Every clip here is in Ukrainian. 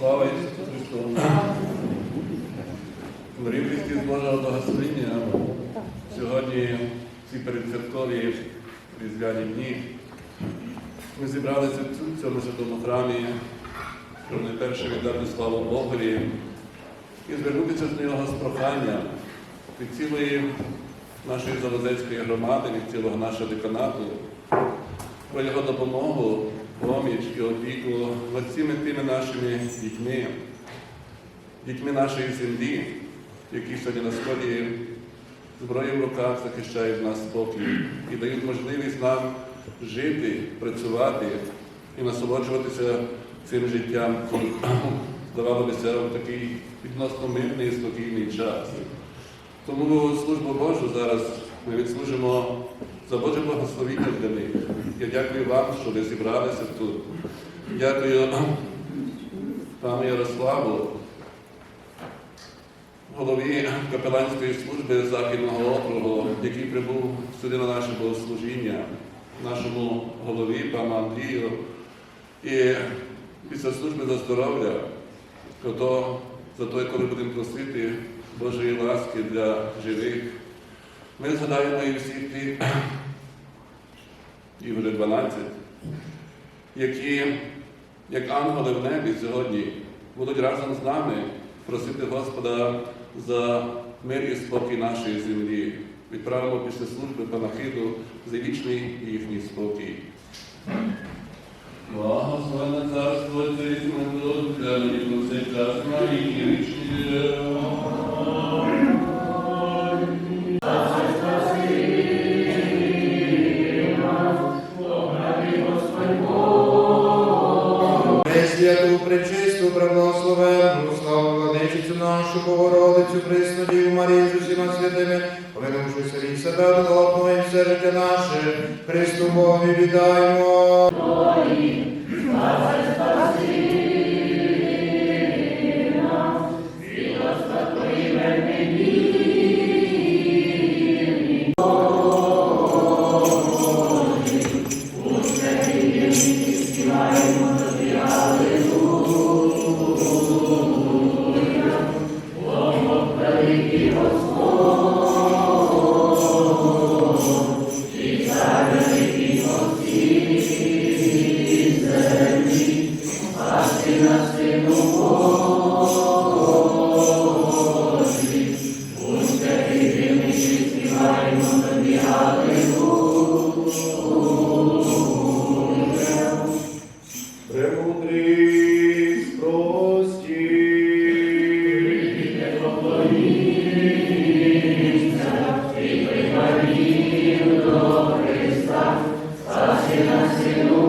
Слава Ісусу Христу! Близькі з Божого благословення, сьогодні ці передсвяткові різдвяні дні ми зібралися в цьому святому храмі, щоб найперше віддати славу Богові і звернутися до нього з проханням від цілої нашої Залозецької громади, від цілого нашого деканату, про його допомогу, поміч і опіку над всіми тими нашими дітьми, дітьми нашої землі, які сьогодні на сході зброю в руках захищають нас спокій і дають можливість нам жити, працювати і насолоджуватися цим життям, здавалося, в такий відносно мирний і спокійний час. Тому службу Божу зараз ми відслужимо за Боже благословіння для них. Я дякую вам, що ви зібралися тут. Дякую пану Ярославу, голові капеланської служби Західного округу, який прибув сюди на наше богослужіння, нашому голові, пану Андрію. І після служби за здоров'я, то за те, коли будемо просити Божої ласки для живих, ми згадаємо і всіх тих, і вже 12, які, як ангели в небі сьогодні, будуть разом з нами просити Господа за мир і спокій нашої землі. Відправимо після служби панахиду за вічний їхній спокій. Благословенне царство Отця для нині цей час на вічні. Життя наше, Христу Богові віддаємо. Премудрість Brasil.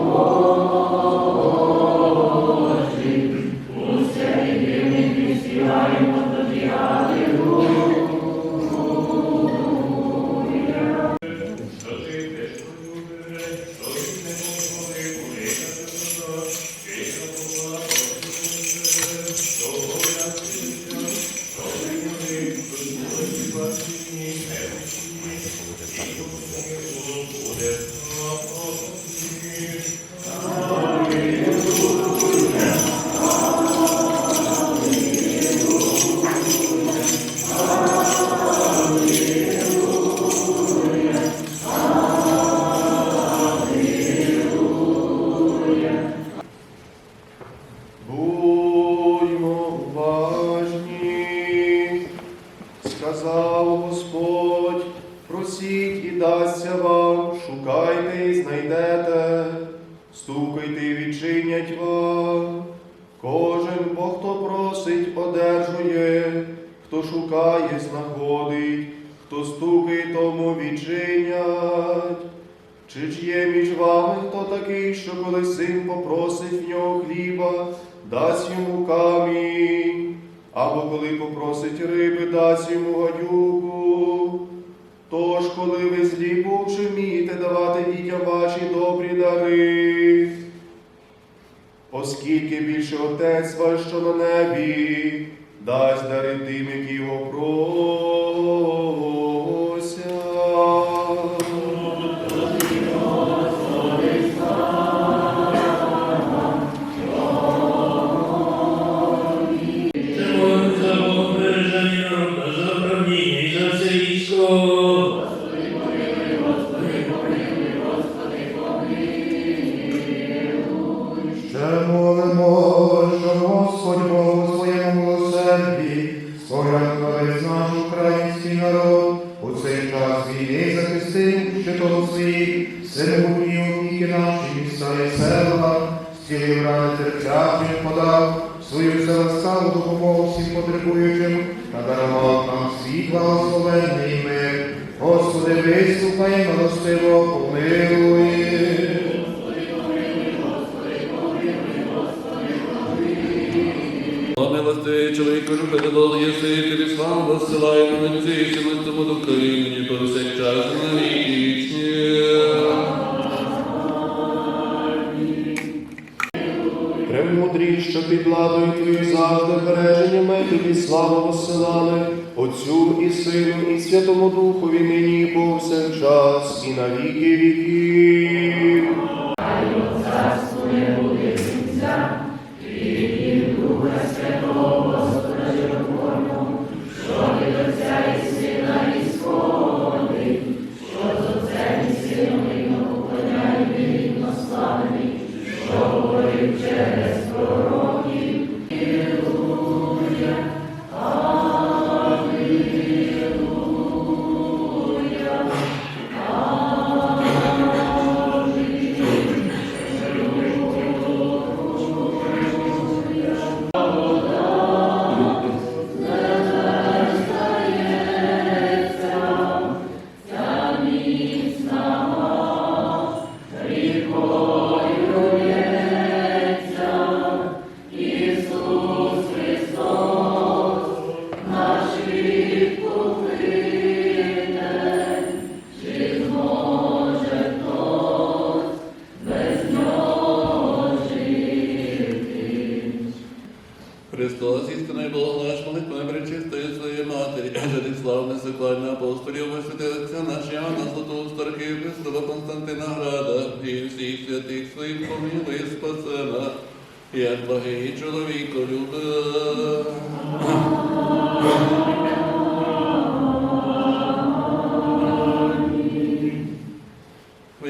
Син попросить в нього хліба, дасть йому камінь, або коли попросить риби, дасть йому гадюку? Тож, коли ви злі бувши, вмієте давати дітям ваші добрі дари, оскільки більше Отець ваш, що на небі, дасть дари тим, які його просять. Senhor. О милости, чоловіку любити долу єси, тобі славу розсилає на мені і цілистому до нині повсякчас на вічні. Премудрі, що під владою Твою завжди береження ми тобі славу посилали, Отцю і Сину, і Святому Духові нині повсякчас, і на віки віків. and.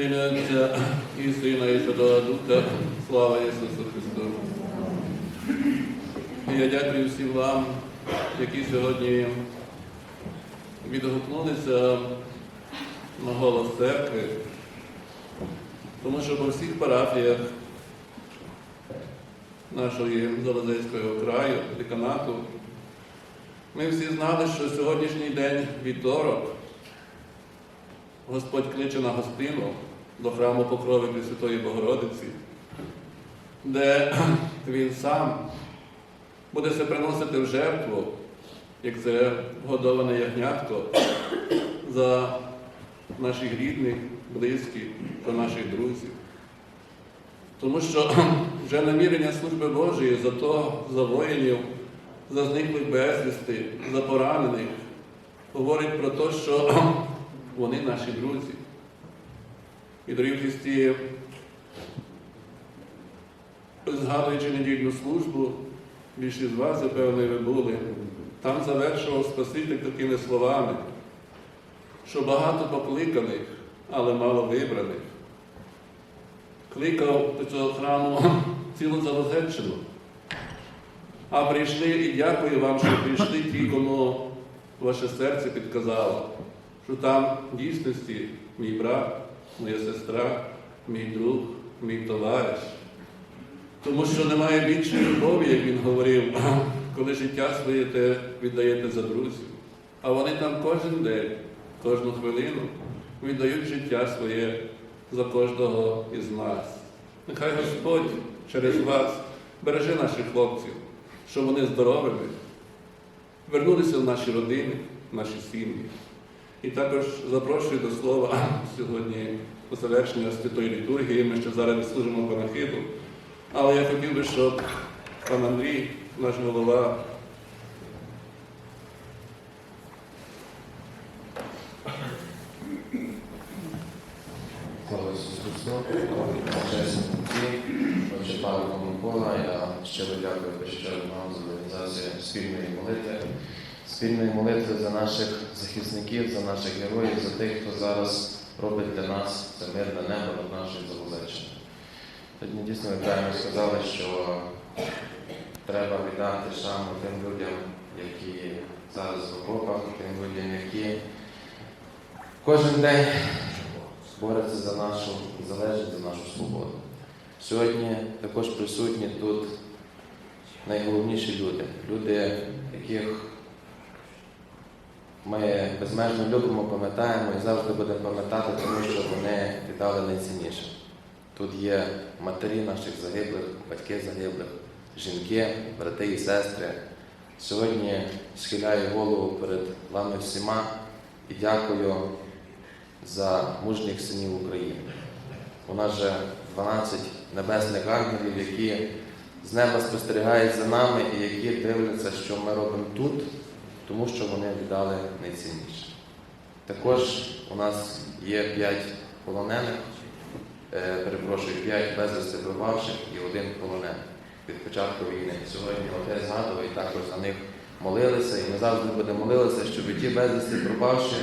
Ім'я Отця і Сина, і Святого Духа, слава Ісусу Христу. І Я дякую всім вам, які сьогодні відгукнулися на голос церкви, тому що по всіх парафіях нашої Залозецького краю, деканату, ми всі знали, що сьогоднішній день вівторок Господь кличе на гостину до храму Покрови Пресвятої Богородиці, де Він сам буде це приносити в жертву, як це годоване ягнятко за наших рідних, близьких та наших друзів. Тому що вже намірення служби Божої за то, за воїнів, за зниклих безвісти, за поранених, говорить про те, що вони наші друзі. І дорогі Христі, згадуючи недільну службу, більшість з вас, запевне, ви були, там завершував Спаситель такими словами, що багато покликаних, але мало вибраних. Кликав до цього храму цілу Залозеччину. А прийшли і дякую вам, що прийшли ті, кому ваше серце підказало, що там в дійсності мій брат, моя сестра, мій друг, мій товариш. Тому що немає більшої любові, як він говорив, коли життя своє те віддаєте за друзів. А вони там кожен день, кожну хвилину віддають життя своє за кожного із нас. Нехай Господь через вас береже наших хлопців, щоб вони здоровими, вернулися в наші родини, в наші сім'ї. І також запрошую до слова сьогодні у завершення святої літургії. Ми ще зараз відслужимо панахиду. Але я хотів би, щоб пан Андрій, наш голова, Павло Микола, я щиро дякую вам за спільної молитви, спільної молитви за наших захисників, за наших героїв, за тих, хто зараз робить для нас це мирне небо над нашою Залозеччиною. Сьогодні дійсно ви правильно сказали, що треба віддати шану тим людям, які зараз в окопах, тим людям, які кожен день борються за нашу залежність, за нашу свободу. Сьогодні також присутні тут найголовніші люди, люди, яких ми безмежно любимо, пам'ятаємо і завжди будемо пам'ятати, тому що вони віддали найцінніше. Тут є матері наших загиблих, батьки загиблих, жінки, брати і сестри. Сьогодні схиляю голову перед вами всіма і дякую за мужніх синів України. У нас же 12 небесних ангелів, які з неба спостерігають за нами і які дивляться, що ми робимо тут, тому що вони віддали найцінніше. Також у нас є 5 полонених, е, перепрошую, 5 безвісти пропавших і один полонений від початку війни. Сьогодні отець згадував і також за них молилися, і ми завжди будемо молилися, щоб ті безвісти пропавші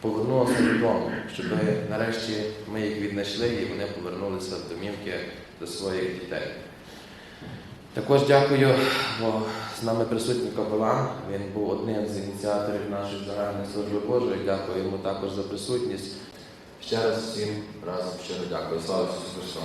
повернулися додому, щоб нарешті ми їх віднайшли і вони повернулися в домівки до своїх дітей. Також дякую, бо з нами присутній капелан. Він був одним з ініціаторів нашої загальної служби Божої. Дякую йому також за присутність. Ще раз всім разом щиро дякую. Слава Ісусу Христу!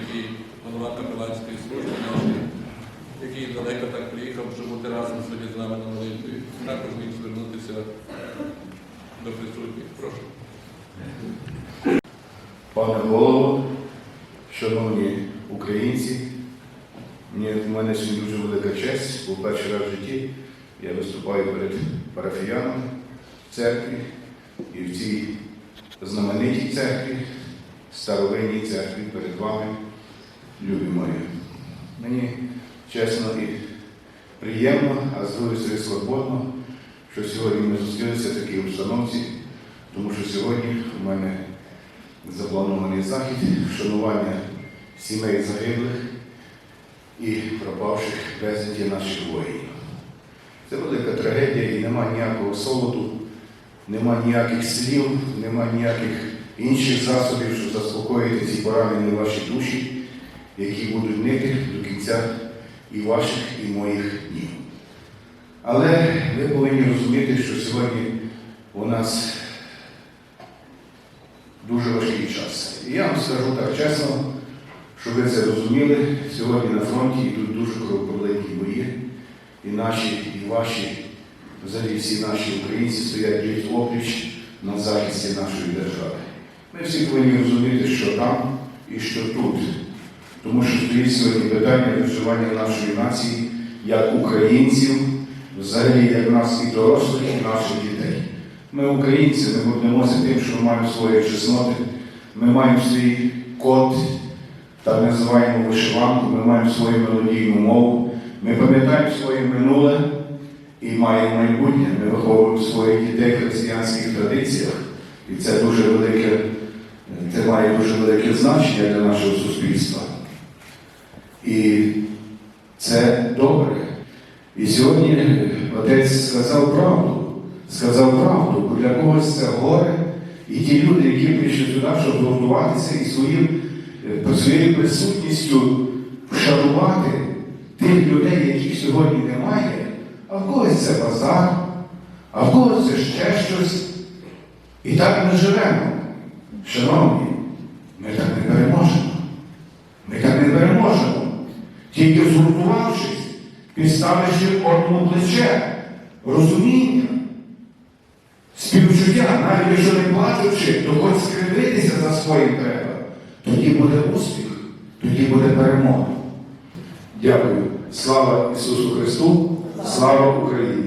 Який голова капеланської служби нашої, який далеко так приїхав, щоб бути разом сьогодні з нами на молитві, також міг звернутися до присутніх. Прошу. Пане голово, шановні українці, мені в мене сьогодні дуже велика честь, бо перший раз в житті я виступаю перед парафіянами в церкві і в цій знаменитій церкві, старовинній церкві перед вами, любі мої. Мені чесно і приємно, а з другої сторони що сьогодні ми зустрілися в такій обстановці, тому що сьогодні у мене запланований захід вшанування сімей загиблих і пропавших безвісті наших воїнів. Це велика трагедія і нема ніякого солоду, нема ніяких слів, нема ніяких інших засобів, щоб заспокоїти ці поранені ваші душі, які будуть нити до кінця і ваших, і моїх днів. Але ви повинні розуміти, що сьогодні у нас дуже важкий час. І я вам скажу так чесно, щоб ви це розуміли, сьогодні на фронті йдуть дуже кровопролитні бої, і наші, і ваші, взагалі всі наші українці стоять пліч опліч на захисті нашої держави. Ми всі повинні розуміти, що там і що тут. Тому що стоїть сьогодні питання виживання нашої нації як українців, взагалі як нас і дорослих, і наших дітей. Ми українці, ми гордимося тим, що ми маємо свої чесноти, ми маємо свій код, так називаємо вишиванку, ми маємо свою мелодійну мову, ми пам'ятаємо своє минуле і маємо майбутнє. Ми виховуємо своїх дітей в християнських традиціях. І це дуже велике, це має дуже велике значення для нашого суспільства. І це добре. І сьогодні отець сказав правду. Сказав правду, бо для когось це горе. І ті люди, які прийшли сюди, щоб згуртуватися і своїм, е, своєю присутністю вшанувати тих людей, яких сьогодні немає, а в когось це базар, а в когось це ще щось. І так ми живемо. Шановні, ми так не переможемо. Ми так не переможемо. Тільки згуртувавшись, підставивши одному плече, розуміння, співчуття, навіть якщо не плачучи, то хоч скривитися за своїм треба, тоді буде успіх, тоді буде перемога. Дякую. Слава Ісусу Христу, слава Україні!